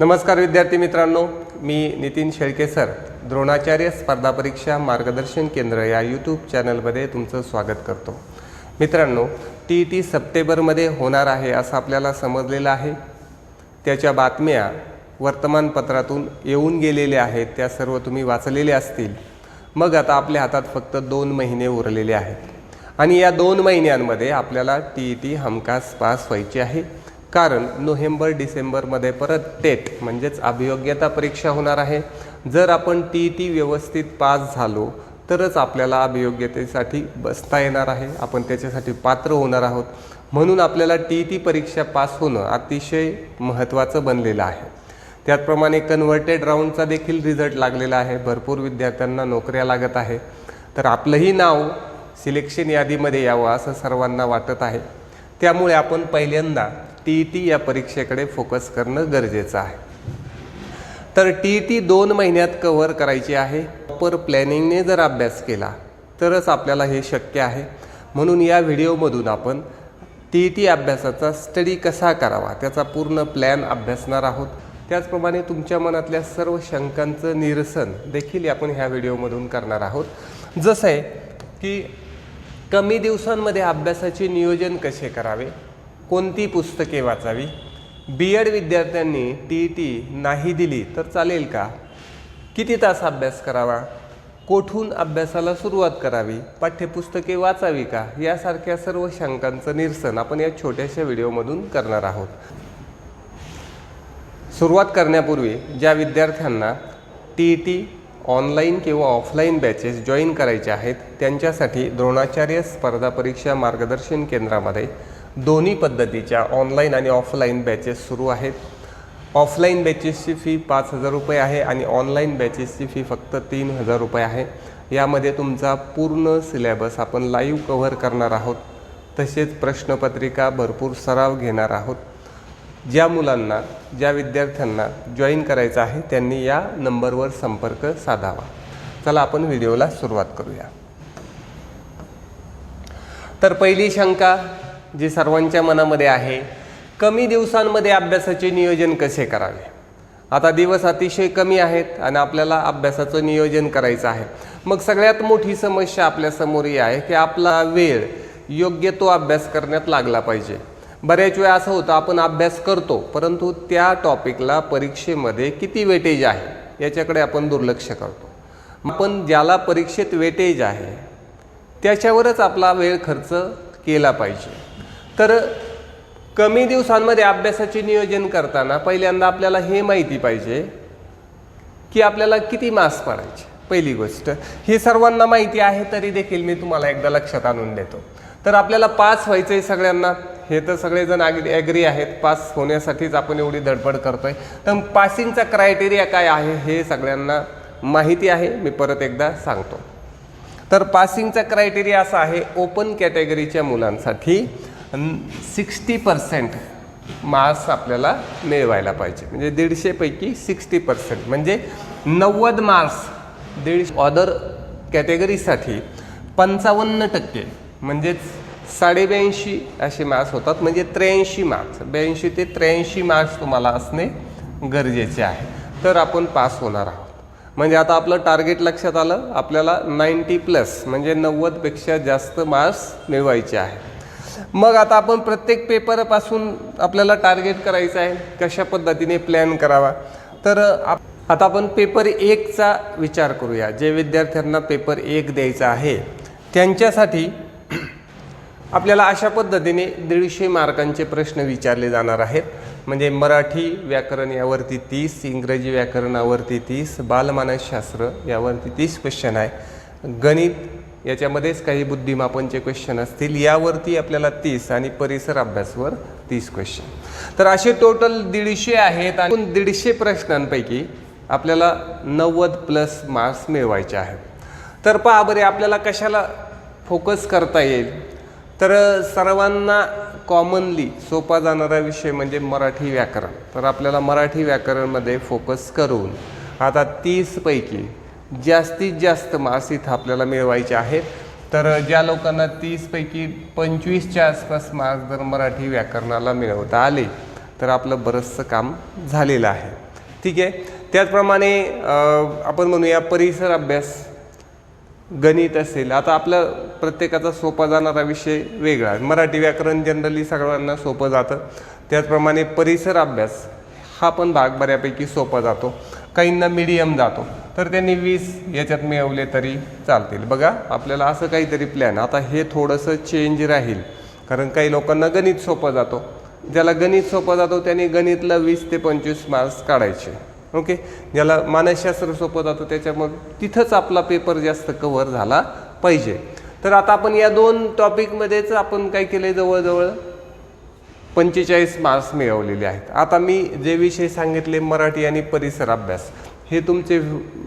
नमस्कार विद्यार्थी मित्रांनो मी नितीन शेळके सर. द्रोणाचार्य स्पर्धा परीक्षा मार्गदर्शन केंद्र या यूट्यूब चॅनलमध्ये तुमचं स्वागत करतो. मित्रांनो टी ई टी सप्टेंबरमध्ये होणार आहे असं आपल्याला समजलेलं आहे. त्याच्या बातम्या वर्तमानपत्रातून येऊन गेलेल्या आहेत त्या सर्व तुम्ही वाचलेल्या असतील. मग आता आपल्या हातात फक्त दोन महिने उरलेले आहेत. आणि या दोन महिन्यांमध्ये आपल्याला टी ई टी हमखास पास व्हायची आहे. कारण नोव्हेंबर डिसेंबरमध्ये परत टेट म्हणजेच अभियोग्यता परीक्षा होणार आहे. जर आपण टी ई टी व्यवस्थित पास झालो तरच आपल्याला अभियोग्यतेसाठी बसता येणार आहे. आपण त्याच्यासाठी पात्र होणार आहोत. म्हणून आपल्याला टी ई टी परीक्षा पास होणं अतिशय महत्त्वाचं बनलेलं आहे. त्याचप्रमाणे कन्व्हर्टेड राऊंडचा देखील रिझल्ट लागलेला आहे. भरपूर विद्यार्थ्यांना नोकऱ्या लागत आहे. तर आपलंही नाव सिलेक्शन यादीमध्ये यावं असं सर्वांना वाटत आहे. त्यामुळे आपण पहिल्यांदा टी ई टी या परीक्षेकडे फोकस करणं गरजेचं आहे. तर टी ई टी दोन महिन्यात कव्हर करायची आहे. प्रॉपर प्लॅनिंगने जर अभ्यास केला तरच आपल्याला हे शक्य आहे. म्हणून या व्हिडिओमधून आपण टी ई टी अभ्यासाचा स्टडी कसा करावा त्याचा पूर्ण प्लॅन अभ्यासणार आहोत. त्याचप्रमाणे तुमच्या मनातल्या सर्व शंकांचं निरसन देखील आपण ह्या व्हिडिओमधून करणार आहोत. जसं आहे की कमी दिवसांमध्ये अभ्यासाचे नियोजन कसे करावे कोणती पुस्तके वाचावी? बी एड विद्यार्थ्यांनी टी ई टी नाही दिली तर चालेल का? किती तास अभ्यास करावा? कोठून अभ्यासाला सुरुवात करावी? पाठ्यपुस्तके वाचावी का? यासारख्या सर्व शंकांचं निरसन आपण या छोट्याशा व्हिडिओमधून करणार आहोत. सुरुवात करण्यापूर्वी ज्या विद्यार्थ्यांना टी ई टी ऑनलाईन किंवा ऑफलाईन बॅचेस जॉईन करायचे आहेत त्यांच्यासाठी द्रोणाचार्य स्पर्धा परीक्षा मार्गदर्शन केंद्रामध्ये दोन्ही पद्धतीच्या ऑनलाईन आणि ऑफलाईन बॅचेस सुरू आहेत. ऑफलाईन बॅचेसची फी पाच हजार रुपये आहे आणि ऑनलाईन बॅचेसची फी फक्त तीन हजार रुपये आहे. यामध्ये तुमचा पूर्ण सिलेबस आपण लाईव्ह कव्हर करणार आहोत. तसेच प्रश्नपत्रिका भरपूर सराव घेणार आहोत. ज्या मुलांना ज्या विद्यार्थ्यांना जॉईन करायचं आहे त्यांनी या नंबरवर संपर्क साधावा. चला आपण व्हिडिओला सुरुवात करूया. तर पहिली शंका जी सर्वांच्या मनामध्ये आहे कमी दिवसांमध्ये अभ्यासाचे नियोजन कसे करावे? आता दिवस अतिशय कमी आहेत आणि आपल्याला अभ्यासाचं नियोजन करायचं आहे. मग सगळ्यात मोठी समस्या आपल्यासमोर ही आहे की आपला वेळ योग्य तो अभ्यास करण्यात लागला पाहिजे. बऱ्याच वेळा असं होतं आपण अभ्यास करतो परंतु त्या टॉपिकला परीक्षेमध्ये किती वेटेज आहे याच्याकडे आपण दुर्लक्ष करतो. आपण ज्याला परीक्षेत वेटेज आहे त्याच्यावरच आपला वेळ खर्च केला पाहिजे. तर कमी दिवसांमध्ये अभ्यासाचे नियोजन करताना पहिल्यांदा आपल्याला हे माहिती पाहिजे की आपल्याला किती मार्क्स पडायचे. पहिली गोष्ट ही सर्वांना माहिती आहे तरी देखील मी तुम्हाला एकदा लक्षात आणून देतो. तर आपल्याला पास व्हायचं आहे सगळ्यांना हे तर सगळेजण ॲग्री ॲग्री आहेत पास होण्यासाठीच आपण एवढी धडपड करतोय. तर पासिंगचा क्रायटेरिया काय आहे हे सगळ्यांना माहिती आहे मी परत एकदा सांगतो. तर पासिंगचा क्रायटेरिया असा आहे ओपन कॅटेगरीच्या मुलांसाठी सिक्स्टी पर्सेंट मार्क्स आपल्याला मिळवायला पाहिजे. म्हणजे दीडशेपैकी सिक्स्टी पर्सेंट. म्हणजे नव्वद मार्क्स दीडशे ऑदर कॅटेगरीसाठी पंचावन्न टक्के. म्हणजेच साडेब्याऐंशी असे मार्क्स होतात. म्हणजे त्र्याऐंशी मार्क्स. ब्याऐंशी ते त्र्याऐंशी मार्क्स तुम्हाला असणे गरजेचे आहे. तर आपण पास होणार आहोत. म्हणजे आता आपलं टार्गेट लक्षात आलं आपल्याला नाईंटी प्लस म्हणजे नव्वदपेक्षा जास्त मार्क्स मिळवायचे आहे मग आता आपण प्रत्येक पेपरपासून आपल्याला टार्गेट करायचं आहे कशा पद्धतीने प्लॅन करावा? तर आप- आता आपण पेपर एकचा विचार करूया. जे विद्यार्थ्यांना पेपर एक द्यायचा आहे त्यांच्यासाठी आपल्याला अशा पद्धतीने दीडशे मार्कांचे प्रश्न विचारले जाणार आहेत. म्हणजे मराठी व्याकरण यावरती तीस इंग्रजी व्याकरणावरती तीस बालमानसशास्त्र यावरती तीस क्वेश्चन आहे. गणित याच्यामध्येच काही बुद्धिमापनचे क्वेश्चन असतील यावरती आपल्याला तीस आणि परिसर अभ्यासवर तीस क्वेश्चन तर असे टोटल दीडशे आहेत आणि दीडशे प्रश्नांपैकी आपल्याला नव्वद प्लस मार्क्स मिळवायचे आहेत. तर पहा बरे आपल्याला कशाला फोकस करता येईल? तर सर्वांना कॉमनली सोपा जाणारा विषय म्हणजे मराठी व्याकरण. तर आपल्याला मराठी व्याकरणमध्ये फोकस करून आता तीसपैकी जास्तीत जास्त मार्क्स इथं आपल्याला मिळवायचे आहेत. तर ज्या लोकांना तीसपैकी पंचवीसच्या आसपास मार्क्स जर मराठी व्याकरणाला मिळवता आले तर आपलं बरंचसं काम झालेलं आहे. ठीक आहे? त्याचप्रमाणे आपण म्हणूया परिसर अभ्यास. गणित असेल आता आपलं प्रत्येकाचा सोपा जाणारा विषय वेगळा. आहे. मराठी व्याकरण जनरली सगळ्यांना सोपं जातं. त्याचप्रमाणे परिसर अभ्यास हा पण भाग बऱ्यापैकी सोपा जातो. काहींना मिडियम जातो. तर त्यांनी वीस याच्यात मिळवले तरी चालतील. बघा आपल्याला असं काहीतरी प्लॅन आता हे थोडंसं चेंज राहील. कारण काही लोकांना गणित सोपं जातो. ज्याला गणित सोपं जातो त्यांनी गणितला वीस ते पंचवीस मार्क्स काढायचे. ओके? ज्याला मानसशास्त्र सोपं जातं त्याच्यामुळे तिथंच आपला पेपर जास्त कव्हर झाला पाहिजे. तर आता आपण या दोन टॉपिकमध्येच आपण काय केलं जवळजवळ? पंचेचाळीस मार्क्स मिळवलेले आहेत. आता मी जे विषय सांगितले मराठी आणि परिसर अभ्यास हे तुमचे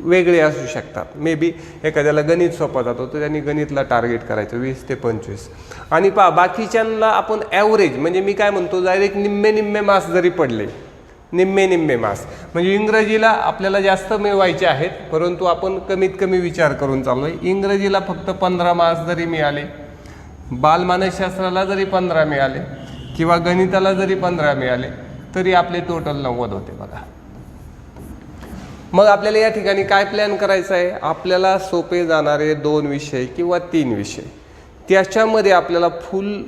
वेगळे असू शकतात. मे बी एखाद्याला गणित सोपा जातो तर त्यांनी गणितला टार्गेट करायचं वीस ते पंचवीस. आणि पहा बाकीच्यांना आपण ॲव्हरेज म्हणजे मी काय म्हणतो डायरेक्ट निम्मे निम्मे मार्क्स जरी पडले निम्मे निम्मे मास. म्हणजे इंग्रजीला आपल्याला जास्त मिळवायचे आहेत परंतु आपण कमीत कमी विचार करून चाललो आहे इंग्रजीला फक्त पंधरा मास जरी मिळाले बालमानसशास्त्राला जरी पंधरा मिळाले किंवा गणिताला जरी पंधरा मिळाले तरी आपले टोटल नव्वद होते बघा. मग आपल्याला या ठिकाणी काय प्लॅन करायचं आहे? आपल्याला सोपे जाणारे दोन विषय किंवा तीन विषय. त्याच्यामध्ये आपल्याला फुल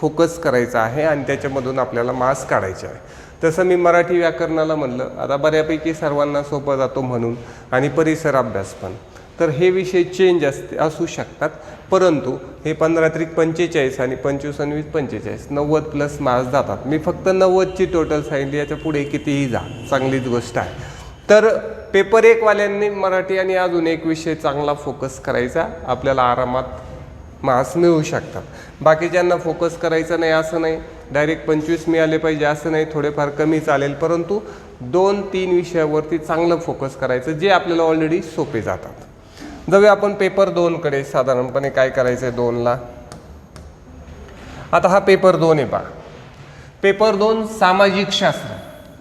फोकस करायचा आहे आणि त्याच्यामधून आपल्याला मास्क काढायचे आहे. तसं मी मराठी व्याकरणाला म्हणलं. आता बऱ्यापैकी सर्वांना सोपं जातो म्हणून आणि परिसर अभ्यास पण. तर हे विषय चेंज असते असू शकतात. परंतु हे पंधरा त्रिक पंचेचाळीस आणि पंचवीस आणि वीस पंचेचाळीस नव्वद प्लस मार्क्स जातात. मी फक्त नव्वदची टोटल सांगितली याच्यापुढे कितीही जा. चांगलीच गोष्ट आहे. तर पेपर एकवाल्यांनी मराठी आणि अजून एक विषय चांगला फोकस करायचा. आपल्याला आरामात मार्क्स मिळू शकतात. बाकीच्यांना फोकस करायचं नाही असं नाही. डायरेक्ट पंचवीस मिळाले पाहिजे असं नाही थोडेफार कमी चालेल. परंतु दोन तीन विषयावरती चांगलं फोकस करायचं जे आपल्याला ऑलरेडी सोपे जातात. जाऊया आपण पेपर दोनकडे. साधारणपणे काय करायचं आहे दोनला? आता हा पेपर दोन आहे पा पेपर दोन सामाजिक शास्त्र.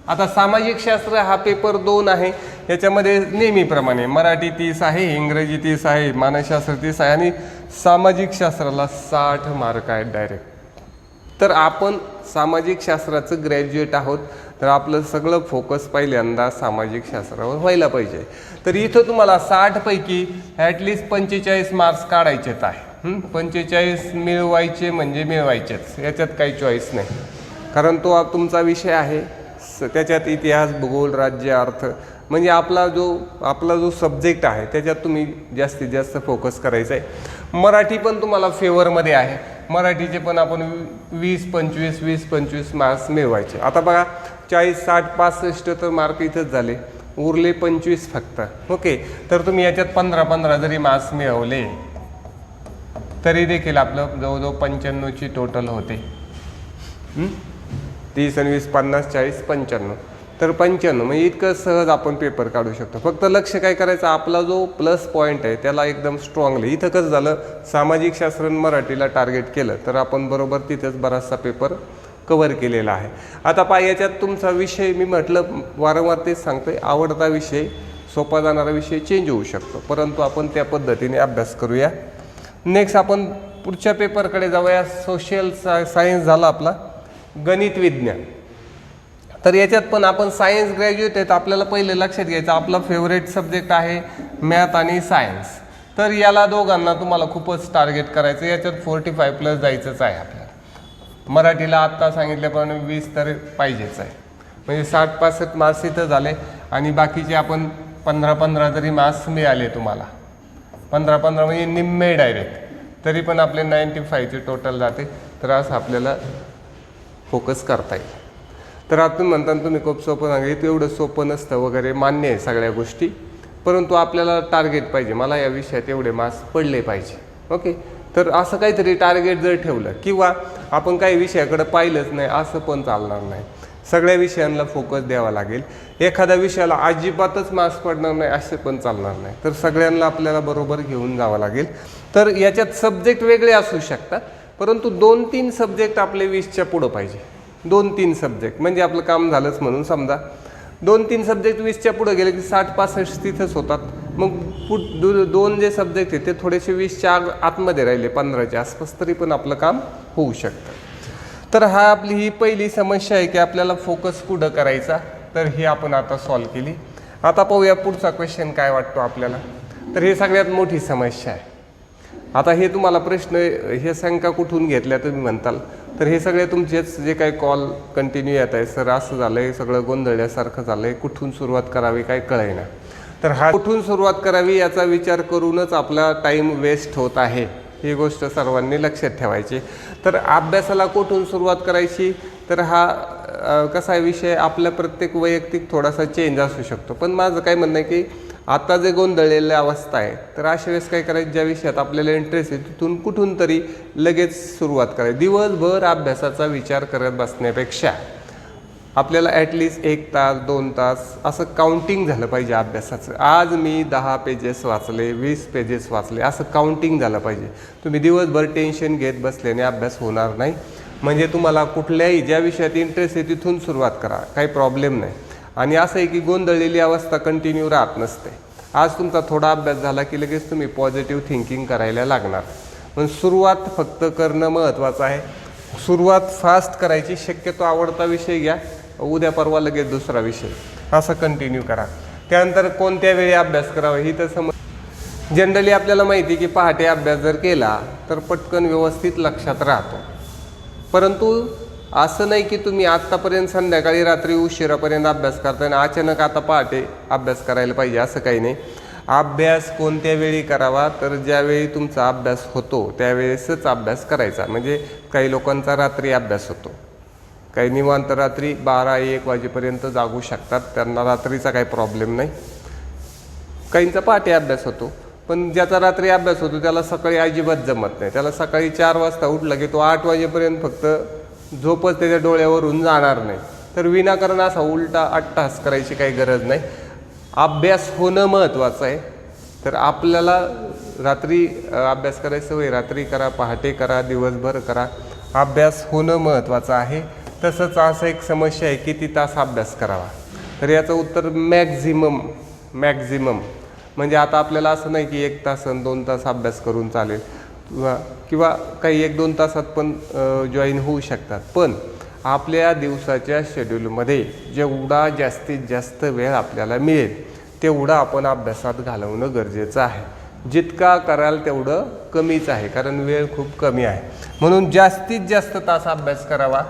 आता सामाजिक शास्त्र हा पेपर दोन आहे. याच्यामध्ये नेहमीप्रमाणे मराठी तीस आहे इंग्रजी तीस आहे मानसशास्त्र तीस आहे आणि सामाजिक शास्त्राला साठ मार्क आहेत डायरेक्ट तर आपण सामाजिक शास्त्राचं ग्रॅज्युएट आहोत तर आपलं सगळं फोकस पहिल्यांदा सामाजिक शास्त्रावर व्हायला पाहिजे. तर इथं तुम्हाला साठपैकी ॲटलिस्ट पंचेचाळीस मार्क्स काढायचेच आहे. पंचेचाळीस मिळवायचे म्हणजे मिळवायचेच. याच्यात काही चॉईस नाही. कारण तो तुमचा विषय आहे. स- त्याच्यात इतिहास भूगोल राज्य अर्थ म्हणजे आपला जो आपला जो सब्जेक्ट आहे त्याच्यात तुम्ही जास्तीत जास्त फोकस करायचा आहे मराठी पण तुम्हाला फेवरमध्ये आहे. मराठीचे पण आपण वी- वीस पंचवीस वीस पंचवीस मार्क्स मिळवायचे. आता बघा चाळीस साठ पासष्ट तर मार्क इथंच झाले. उरले पंचवीस फक्त. ओके तर तुम्ही याच्यात पंधरा पंधरा जरी मार्क्स मिळवले तरी देखील आपलं जवळजवळ पंच्याण्णवची टोटल होते. तीस आणि वीस पन्नास चाळीस पंच्याण्णव. तर पंच्याण्णव म्हणजे इतकं सहज आपण पेपर काढू शकतो. फक्त लक्ष काय करायचं आपला जो प्लस पॉईंट आहे त्याला एकदम स्ट्रॉंगली इथं कसं झालं सामाजिक शास्त्र मराठीला टार्गेट केलं तर आपण बरोबर तिथंच बराचसा पेपर कव्हर केलेला आहे. आता पा याच्यात तुमचा विषय मी म्हटलं वारंवार तेच सांगतोय आवडता विषय सोपा जाणारा विषय चेंज होऊ शकतो. परंतु आपण त्या पद्धतीने अभ्यास करूया. नेक्स्ट आपण पुढच्या पेपरकडे जाऊया. सोशल सा सायन्स झाला आपला. गणित विज्ञान. तर याच्यात पण आपण सायन्स ग्रॅज्युएट आहेत आपल्याला पहिले लक्षात घ्यायचं आपला फेवरेट सब्जेक्ट आहे मॅथ आणि सायन्स तर याला दोघांना तुम्हाला खूपच टार्गेट करायचं याच्यात फोर्टी फाय प्लस जायचंच आहे आपल्याला. मराठीला आत्ता सांगितल्याप्रमाणे वीस तर पाहिजेच आहे. म्हणजे साठ पासष्ट मार्क्स इथं झाले आणि बाकीचे आपण पंधरा पंधरा जरी मार्क्स मिळाले तुम्हाला. पंधरा पंधरा म्हणजे निम्मे डायरेक्ट तरी पण आपले नाईंटी फायचे टोटल जाते. तर असं आपल्याला फोकस करता येईल. तर आपण म्हणता तुम्ही खूप सोपं सांगितलं एवढं सोपं नसतं वगैरे मान्य आहे सगळ्या गोष्टी. परंतु आपल्याला टार्गेट पाहिजे. मला या विषयात एवढे मार्क्स पडले पाहिजे. ओके तर असं काहीतरी टार्गेट जर ठेवलं किंवा आपण काही विषयाकडं पाहिलंच नाही असं पण चालणार नाही. सगळ्या विषयांना फोकस द्यावा लागेल. एखाद्या विषयाला अजिबातच मार्क्स पडणार नाही असे पण चालणार नाही. तर सगळ्यांना आपल्याला बरोबर घेऊन जावं लागेल. तर याच्यात सब्जेक्ट वेगळे असू शकतात परंतु दोन तीन सब्जेक्ट आपले वीसच्या पुढं पाहिजे. दोन तीन सब्जेक्ट म्हणजे आपलं काम झालंच म्हणून समजा. दोन तीन सब्जेक्ट वीसच्या पुढे गेले की साठ पासष्ट तिथंच होतात. मग पुढ दो दोन जे सब्जेक्ट आहेत ते थोडेसे वीसच्या आग आतमध्ये राहिले पंधराच्या आसपास तरी पण आपलं काम होऊ शकतं. तर हा आपली ही पहिली समस्या आहे की आपल्याला फोकस कुठं करायचा? तर तर ही आपण आता सॉल्व केली. आता पाहूया पुढचा क्वेश्चन काय वाटतो आपल्याला? तर ही सगळ्यात मोठी समस्या आहे. आता हे तुम्हाला प्रश्न हे शंका कुठून घेतल्या तुम्ही म्हणताल? तर हे सगळे तुमचेच जे काही कॉल कंटिन्यू येत आहे सर असं झालं आहे सगळं गोंधळल्यासारखं झालं आहे कुठून सुरुवात करावी काय कळेना. तर हा कुठून सुरुवात करावी याचा विचार करूनच आपला टाईम वेस्ट होत आहे ही गोष्ट सर्वांनी लक्षात ठेवायची. तर अभ्यासाला कुठून सुरुवात करायची? तर हा कसा विषय? आपल्या प्रत्येक वैयक्तिक थोडासा चेंज असू शकतो. पण माझं काय म्हणणं आहे की आता जे गोंधळलेली अवस्था आहे तर अशा वेळेस काय करायचं? ज्या विषयात आपल्याला इंटरेस्ट आहे तिथून कुठून तरी लगेच सुरुवात करायची. दिवसभर अभ्यासाचा विचार करत बसण्यापेक्षा आपल्याला ॲटलिस्ट एक तास दोन तास असं काउंटिंग झालं पाहिजे अभ्यासाचं. आज मी दहा पेजेस वाचले वीस पेजेस वाचले असं काउंटिंग झालं पाहिजे. तुम्ही दिवसभर टेन्शन घेत बसल्याने अभ्यास होणार नाही. म्हणजे तुम्हाला कुठल्याही ज्या विषयात इंटरेस्ट आहे तिथून सुरुवात करा. काही प्रॉब्लेम नाही. आणि असं आहे की गोंधळलेली अवस्था कंटिन्यू राहत नसते. आज तुमचा थोडा अभ्यास झाला की लगेच तुम्ही पॉझिटिव्ह थिंकिंग करायला लागणार. पण सुरुवात फक्त करणं महत्त्वाचं आहे. सुरुवात फास्ट करायची शक्यतो आवडता विषय घ्या. उद्या परवा लगेच दुसरा विषय. असं कंटिन्यू करा. त्यानंतर कोणत्या वेळी अभ्यास करावा ही तर समज जनरली आपल्याला माहिती आहे की पहाटे अभ्यास जर केला तर पटकन व्यवस्थित लक्षात राहतो. परंतु असं नाही की तुम्ही आत्तापर्यंत संध्याकाळी रात्री उशिरापर्यंत अभ्यास करता आणि अचानक आता पहाटे अभ्यास करायला पाहिजे असं काही नाही. अभ्यास कोणत्या वेळी करावा? तर ज्यावेळी तुमचा अभ्यास होतो त्यावेळेसच अभ्यास करायचा. म्हणजे काही लोकांचा रात्री अभ्यास होतो. काही निवांत रात्री बारा एक वाजेपर्यंत जागू शकतात. त्यांना रात्रीचा काही प्रॉब्लेम नाही. काहींचा पहाटे अभ्यास होतो. पण ज्याचा रात्री अभ्यास होतो त्याला सकाळी अजिबात जमत नाही. त्याला सकाळी चार वाजता उठला की तो आठ वाजेपर्यंत फक्त झोपच त्याच्या डोळ्यावरून जाणार नाही. तर विनाकारण असा उलटा अट्टहास करायची काही गरज नाही. अभ्यास होणं महत्त्वाचं आहे. तर आपल्याला रात्री अभ्यास करायचं वय रात्री करा पहाटे करा दिवसभर करा. अभ्यास होणं महत्त्वाचं आहे. तसंच असं एक समस्या आहे किती तास अभ्यास करावा. तर याचं उत्तर मॅक्झिमम मॅक्झिमम. म्हणजे आता आपल्याला असं नाही की एक तास आणि दोन तास अभ्यास करून चालेल. किंवा किंवा काही एक दोन तासात पण जॉईन होऊ शकतात. पण आपल्या दिवसाच्या शेड्यूलमध्ये जेवढा जास्तीत जास्त वेळ आपल्याला मिळेल तेवढा आपण अभ्यासात घालवणं गरजेचं आहे. जितका कराल तेवढं कमीच आहे कारण वेळ खूप कमी आहे. म्हणून जास्तीत जास्त तास अभ्यास करावा.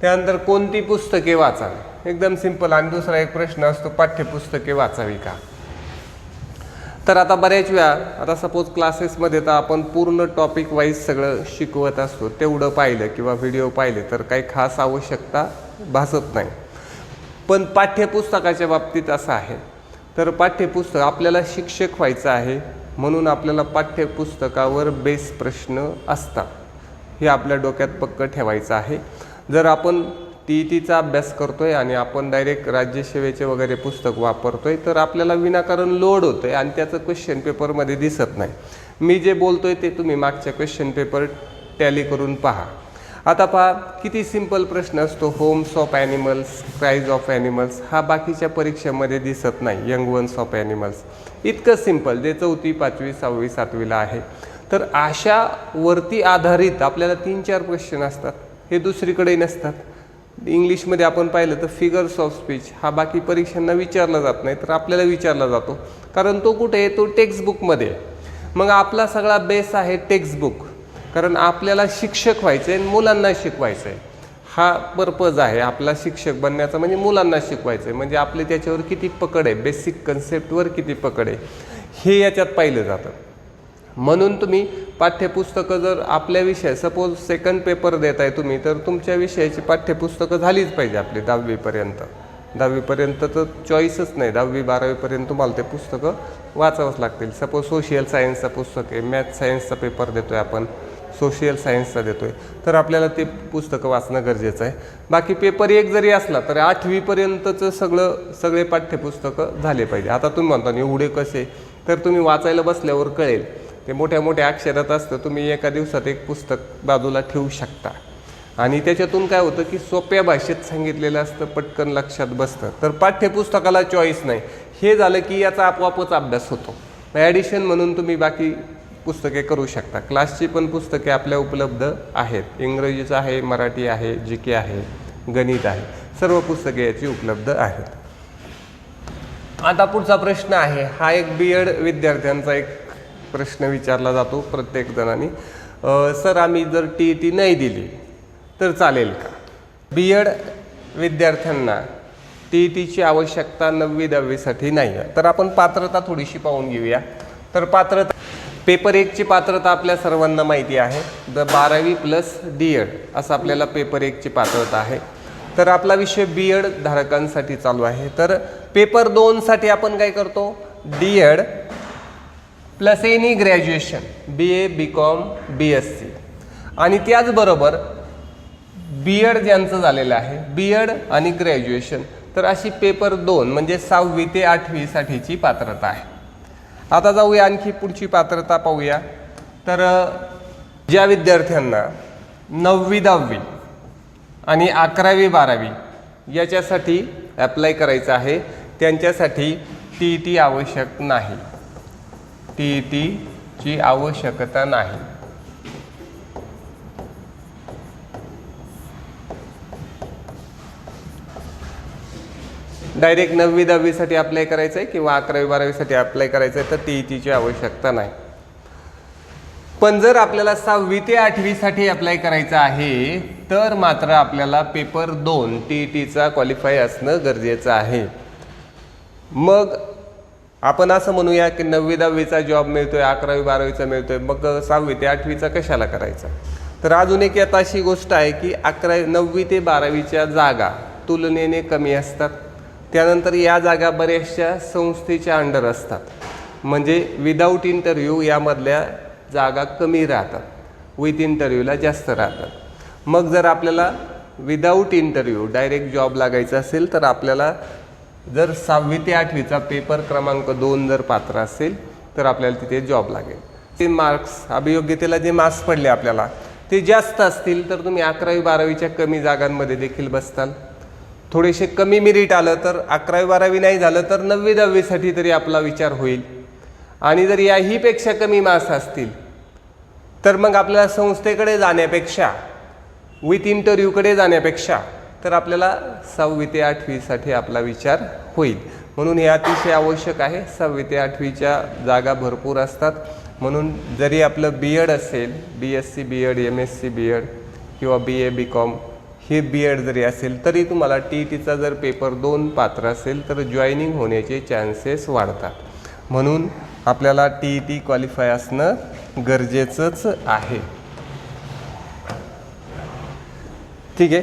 त्यानंतर कोणती पुस्तके वाचावी? एकदम सिंपल आणि दुसरा एक प्रश्न असतो पाठ्यपुस्तके वाचावी का? तर आता बऱ्याच वेळा आता सपोज क्लासेसमध्ये तर आपण पूर्ण टॉपिक वाईज सगळं शिकवत असतो. तेवढं पाहिलं किंवा व्हिडिओ पाहिले तर काही खास आवश्यकता भासत नाही. पण पाठ्यपुस्तकाच्या बाबतीत असं आहे. तर पाठ्यपुस्तक आपल्याला शिक्षक व्हायचं आहे म्हणून आपल्याला पाठ्यपुस्तकावर बेस प्रश्न असतात. हे आपल्या डोक्यात पक्क ठेवायचं आहे. जर आपण टी ई टीचा अभ्यास आहे आणि आपण डायरेक्ट राज्यसेवेचे वगैरे पुस्तक वापरतोय तर आपल्याला विनाकारण लोड होतं आहे आणि त्याचं क्वेश्चन पेपरमध्ये दिसत नाही. मी जे बोलतो आहे ते तुम्ही मागच्या क्वेश्चन पेपर टॅली करून पहा. आता पहा किती सिंपल प्रश्न असतो. Homes of animals cries of animals हा बाकीच्या परीक्षेमध्ये दिसत नाही. यंग वन्स ऑफ ॲनिमल्स इतकं सिंपल जे चौथी पाचवी सहावी सातवीला आहे. तर अशा वरती आधारित आपल्याला तीन चार क्वेश्चन असतात. हे दुसरीकडे नसतात. इंग्लिशमध्ये आपण पाहिलं तर फिगर्स ऑफ स्पीच हा बाकी परीक्षांना विचारला जात नाही तर आपल्याला विचारला जातो. कारण तो कुठे आहे? तो टेक्स्टबुकमध्ये मग आपला सगळा बेस आहे टेक्स्टबुक कारण आपल्याला शिक्षक व्हायचं आहे आणि मुलांना शिकवायचं आहे हा पर्पज आहे आपला शिक्षक बनण्याचा म्हणजे मुलांना शिकवायचं आहे म्हणजे आपले त्याच्यावर किती पकड आहे? बेसिक कन्सेप्टवर किती पकड आहे? हे याच्यात पाहिलं जातं. म्हणून तुम्ही पाठ्यपुस्तकं जर आपल्या विषय सपोज सेकंड पेपर देत आहे तुम्ही तर तुमच्या विषयाची पाठ्यपुस्तकं झालीच पाहिजे आपली दहावीपर्यंत. दहावीपर्यंत तर चॉईसच नाही. दहावी बारावीपर्यंत तुम्हाला ते पुस्तकं वाचावंच लागतील. सपोज सोशियल सायन्सचं पुस्तक आहे. मॅथ सायन्सचा पेपर देतो आहे आपण. सोशियल सायन्सचा देतो आहे तर आपल्याला ते पुस्तकं वाचणं गरजेचं आहे. बाकी पेपर एक जरी असला तर आठवीपर्यंतचं सगळं सगळे पाठ्यपुस्तकं झाले पाहिजे. आता तुम्ही म्हणता ना, एवढे कसे? तर तुम्ही वाचायला बसल्यावर कळेल. ते मोठ्या मोठ्या अक्षरात असतं तुम्ही एका दिवसात एक पुस्तक बाजूला ठेवू शकता. आणि त्याच्यातून काय होतं की सोप्या भाषेत सांगितलेलं असतं पटकन लक्षात बसतं. तर पाठ्यपुस्तकाला चॉईस नाही. हे झालं की याचा आपोआपच अभ्यास होतो. ॲडिशन म्हणून तुम्ही बाकी पुस्तके करू शकता. क्लासची पण पुस्तके आपल्या उपलब्ध आहेत. इंग्रजीचं आहे मराठी आहे जी के आहे गणित आहे. सर्व पुस्तके याची उपलब्ध आहेत. आता पुढचा प्रश्न आहे. हा एक बी एड विद्यार्थ्यांचा एक प्रश्न विचारला जातो प्रत्येक जणांनी. सर आम्ही जर टी ई टी नाही दिली तर चालेल का? बी एड विद्यार्थ्यांना टी ई टीची आवश्यकता नववी दहावीसाठी नाही आहे. तर आपण पात्रता थोडीशी पाहून घेऊया. तर पात्रता पेपर एकची पात्रता आपल्या सर्वांना माहिती आहे. द बारावी प्लस डी एड असं आपल्याला पेपर एकची पात्रता आहे. तर आपला विषय बी एड धारकांसाठी चालू आहे. तर पेपर दोनसाठी आपण काय करतो? D Ed plus any graduation B A B Com B S C आणि त्याचबरोबर बी एड ज्यांचं झालेलं आहे बी एड आणि ग्रॅज्युएशन तर अशी पेपर दोन म्हणजे सहावी ते आठवीसाठीची पात्रता आहे. आता जाऊया आणखी पुढची पात्रता पाहूया. तर ज्या विद्यार्थ्यांना नववी दहावी आणि अकरावी बारावी याच्यासाठी ॲप्लाय करायचं आहे त्यांच्यासाठी टी ई टी आवश्यक नाही. टी ई आवश्यकता नाही. डायरेक्ट नववी दहावीसाठी अप्लाय करायचं आहे किंवा अकरावी बारावीसाठी अप्लाय करायचं आहे तर टी ई टीची आवश्यकता नाही. पण जर आपल्याला सहावी ते आठवीसाठी अप्लाय करायचं आहे तर मात्र आपल्याला पेपर दोन टी ई टीचा क्वालिफाय असणं गरजेचं आहे. मग आपण असं म्हणूया की नववी दहावीचा जॉब मिळतोय अकरावी बारावीचा मिळतोय. मग सहावी ते आठवीचा कशाला करायचा? तर अजून एक आता अशी गोष्ट आहे की अकरा नववी ते बारावीच्या जागा तुलनेने कमी असतात. त्यानंतर या जागा बऱ्याचशा संस्थेच्या अंडर असतात. म्हणजे विदाऊट इंटरव्ह्यू यामधल्या जागा कमी राहतात. विथ इंटरव्ह्यूला जास्त राहतात. मग जर आपल्याला विदाऊट इंटरव्ह्यू डायरेक्ट जॉब लागायचा असेल तर आपल्याला जर सहावी ते आठवीचा पेपर क्रमांक दोन जर पात्र असेल तर आपल्याला तिथे जॉब लागेल. ते मार्क्स अभियोग्यतेला जे मार्क्स पडले आपल्याला ते जास्त असतील तर तुम्ही अकरावी बारावीच्या कमी जागांमध्ये देखील बसताल. थोडेसे कमी मेरिट आलं तर अकरावी बारावी नाही झालं तर नववी दहावीसाठी तरी आपला विचार होईल. आणि जर याहीपेक्षा कमी मार्क्स असतील तर मग आपल्याला संस्थेकडे जाण्यापेक्षा विथ इंटरव्ह्यूकडे जाण्यापेक्षा तर आपल्याला सहावी ते आठवीसाठी आपला विचार होईल. म्हणून हे अतिशय आवश्यक आहे. सहावी ते आठवीच्या जागा भरपूर असतात. म्हणून जरी आपलं बी एड असेल B S C B Ed M S C B Ed किंवा बी ए बी कॉम हे बी एड जरी असेल तरी तुम्हाला टी ई टीचा जर पेपर दोन पात्र असेल तर जॉईनिंग होण्याचे चान्सेस वाढतात. म्हणून आपल्याला टी ई टी क्वालिफाय असणं गरजेचंच आहे. ठीक आहे?